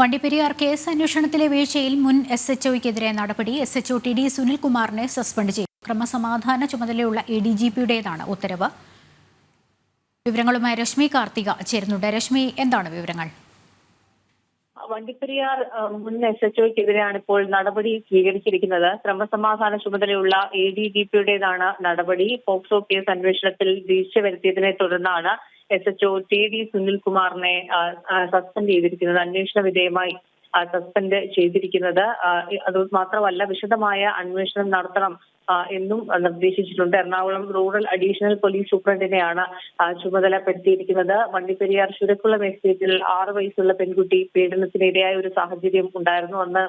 Vandiperiyar case അന്വേഷണത്തിലെ വീഴ്ചയിൽ മുൻ എസ് എച്ച് ഒക്കെതിരെ നടപടി. S H O T D സുനിൽകുമാറിനെ suspend ചെയ്തു. ക്രമസമാധാന ചുമതലയുള്ള എ ഡി ജി പിയുടേതാണ് ഉത്തരവ്. വിവരങ്ങളുമായി രശ്മി കാർത്തിക ചേരുന്നുണ്ട്. രശ്മി എന്താണ് വിവരങ്ങൾ? വണ്ടിപ്പെരിയാർ മുൻ എസ് എച്ച് ഒക്കെതിരെയാണ് ഇപ്പോൾ നടപടി സ്വീകരിച്ചിരിക്കുന്നത്. ക്രമസമാധാന ചുമതലയുള്ള എ ഡി ജി പിയുടേതാണ് നടപടി. പോക്സോ കേസ് അന്വേഷണത്തിൽ വീഴ്ച വരുത്തിയതിനെ തുടർന്നാണ് S H O T D സുനിൽകുമാറിനെ suspend ചെയ്തിരിക്കുന്നത്. അന്വേഷണ വിധേയമായി സസ്പെൻഡ് ചെയ്തിരിക്കുന്നത്. അത് മാത്രമല്ല വിശദമായ അന്വേഷണം നടത്തണം എന്നും നിർദ്ദേശിച്ചിട്ടുണ്ട്. എറണാകുളം റൂറൽ അഡീഷണൽ പോലീസ് സൂപ്രണ്ടിനെയാണ് ചുമതലപ്പെടുത്തിയിരിക്കുന്നത്. വണ്ടിപ്പെരിയാർ ശുരക്കുളം എസ്റ്റേറ്റിൽ ആറ് വയസ്സുള്ള പെൺകുട്ടി പീഡനത്തിനിരയായ ഒരു സാഹചര്യം ഉണ്ടായിരുന്നു. അന്ന്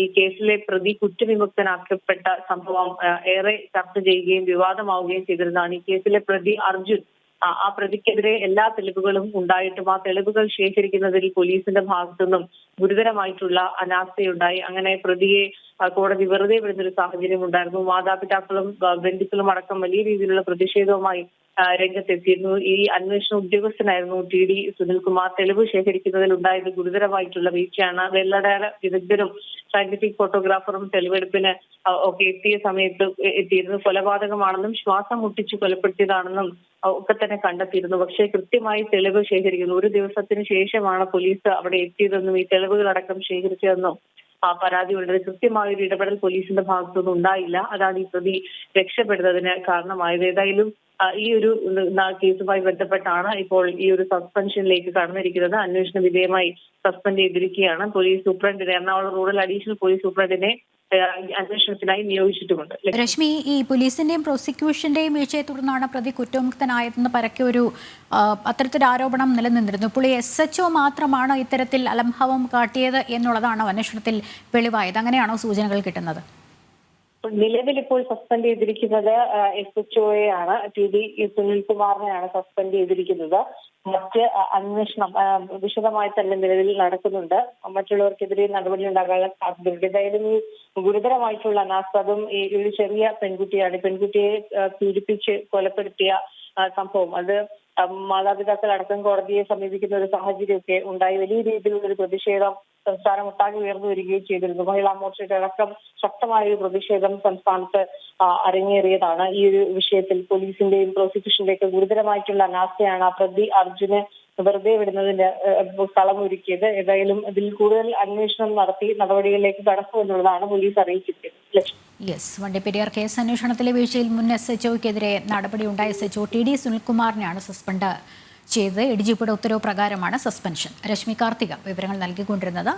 ഈ കേസിലെ പ്രതി കുറ്റവിമുക്തനാക്കപ്പെട്ട സംഭവം ഏറെ ചർച്ച ചെയ്യുകയും വിവാദമാവുകയും ചെയ്തിരുന്നതാണ് ഈ കേസിലെ പ്രതി അർജുൻ ആ, പ്രതിക്കെതിരെ എല്ലാ തെളിവുകളും ഉണ്ടായിട്ടും ആ തെളിവുകൾ ശേഖരിക്കുന്നതിൽ പോലീസിന്റെ ഭാഗത്തു നിന്നും ഗുരുതരമായിട്ടുള്ള അനാസ്ഥയുണ്ടായി. അങ്ങനെ പ്രതിയെ കോടതി വെറുതെ വിടുന്ന ഒരു സാഹചര്യം ഉണ്ടായിരുന്നു. മാതാപിതാക്കളും ബന്ധുക്കളും അടക്കം വലിയ രീതിയിലുള്ള പ്രതിഷേധവുമായി രംഗത്തെത്തിയിരുന്നു. ഈ അന്വേഷണ ഉദ്യോഗസ്ഥനായിരുന്നു ടി ഡി സുനിൽകുമാർ. തെളിവ് ശേഖരിക്കുന്നതിൽ ഉണ്ടായത് ഗുരുതരമായിട്ടുള്ള വീഴ്ചയാണ്. വെള്ളടയാള വിദഗ്ധരും സയന്റിഫിക് ഫോട്ടോഗ്രാഫറും തെളിവെടുപ്പിന് ഒക്കെ എത്തിയ സമയത്ത് എത്തിയിരുന്നു കൊലപാതകമാണെന്നും ശ്വാസം മുട്ടിച്ച് കൊലപ്പെടുത്തിയതാണെന്നും ഒക്കെ തന്നെ കണ്ടെത്തിയിരുന്നു. പക്ഷേ കൃത്യമായി തെളിവ് ശേഖരിക്കുന്നു. ഒരു ദിവസത്തിന് ശേഷമാണ് പോലീസ് അവിടെ എത്തിയതെന്നും ഈ തെളിവുകളടക്കം ശേഖരിച്ചതെന്നും പരാതി വളരെ കൃത്യമായ ഒരു ഇടപെടൽ പോലീസിന്റെ ഭാഗത്തുനിന്നും ഉണ്ടായില്ല. അതാണ് ഈ പ്രതി രക്ഷപ്പെടുന്നതിന് കാരണമായത്. ഏതായാലും ഈ ഒരു കേസുമായി ബന്ധപ്പെട്ടാണ് ഇപ്പോൾ ഈ ഒരു സസ്പെൻഷനിലേക്ക് കടന്നിരിക്കുന്നത്. അന്വേഷണ വിധേയമായി സസ്പെൻഡ് ചെയ്തിരിക്കുകയാണ് പോലീസ് സൂപ്രണ്ടിനെ. എറണാകുളം റൂറൽ അഡീഷണൽ പോലീസ് സൂപ്രണ്ടിനെ അന്വേഷണത്തിനായി നിയോഗിച്ചിട്ടുമുണ്ട്. രശ്മി ഈ പോലീസിന്റെയും പ്രോസിക്യൂഷന്റെയും വീഴ്ചയെ തുടർന്നാണ് പ്രതി കുറ്റമുക്തനായതെന്ന് പരക്കെ ഒരു അത്തരത്തിലൊരു ആരോപണം നിലനിന്നിരുന്നു. ഇപ്പോൾ എസ് എച്ച് മാത്രമാണ് ഇത്തരത്തിൽ അലംഭാവം കാട്ടിയത് എന്നുള്ളതാണോ അന്വേഷണത്തിൽ വെളിവായത്. അങ്ങനെയാണോ സൂചനകൾ കിട്ടുന്നത്? നിലവിൽ ഇപ്പോൾ സസ്പെൻഡ് ചെയ്തിരിക്കുന്നത് എസ് എച്ച് ഒയെ ആണ്. ടി ഡി സുനിൽകുമാറിനെയാണ് സസ്പെൻഡ് ചെയ്തിരിക്കുന്നത്. മറ്റ് അന്വേഷണം വിശദമായി തന്നെ നിലവിൽ നടക്കുന്നുണ്ട്. മറ്റുള്ളവർക്കെതിരെ നടപടി ഉണ്ടാകാനുള്ള സാധ്യതയുണ്ട്. ഏതായാലും ഈ ഗുരുതരമായിട്ടുള്ള അനാസ്വാദം ഈ ഒരു ചെറിയ പെൺകുട്ടിയാണ്. പെൺകുട്ടിയെ പീഡിപ്പിച്ച് കൊലപ്പെടുത്തിയ സംഭവം. അത് മാതാപിതാക്കൾ അടക്കം കോടതിയെ സമീപിക്കുന്ന ഒരു സാഹചര്യമൊക്കെ ഉണ്ടായി. വലിയ രീതിയിലുള്ള ഒരു പ്രതിഷേധം സംസ്ഥാനം ഒട്ടാകെ ഉയർന്നു വരികയും ചെയ്തിരുന്നു. മഹിളാ മോർച്ചയുടെ അടക്കം ശക്തമായ ഒരു പ്രതിഷേധം സംസ്ഥാനത്ത് അരങ്ങേറിയതാണ്. ഈ ഒരു വിഷയത്തിൽ പോലീസിന്റെയും പ്രോസിക്യൂഷന്റെയും ഒക്കെ ഗുരുതരമായിട്ടുള്ള അനാസ്ഥയാണ് പ്രതി അർജുന് വെറുതെ വിടുന്നതിന്റെ കളമൊരുക്കിയത് ഏതായാലും ഇതിൽ കൂടുതൽ അന്വേഷണം നടത്തി നടപടികളിലേക്ക് കടക്കുമെന്നുള്ളതാണ് പോലീസ് അറിയിച്ചിരിക്കുന്നത് യെസ്. വണ്ടിപ്പെരിയാർ കേസ് അന്വേഷണത്തിലെ വീഴ്ചയിൽ മുൻ എസ് എച്ച് ഒക്കെതിരെ നടപടിയുണ്ടായ S H O T D സുനിൽകുമാറിനെയാണ് suspend. ചെയ്തത് എ ഡി ഉത്തരവ് പ്രകാരമാണ് സസ്പെൻഷൻ രശ്മി കാർത്തിക വിവരങ്ങൾ നൽകിക്കൊണ്ടിരുന്നത്.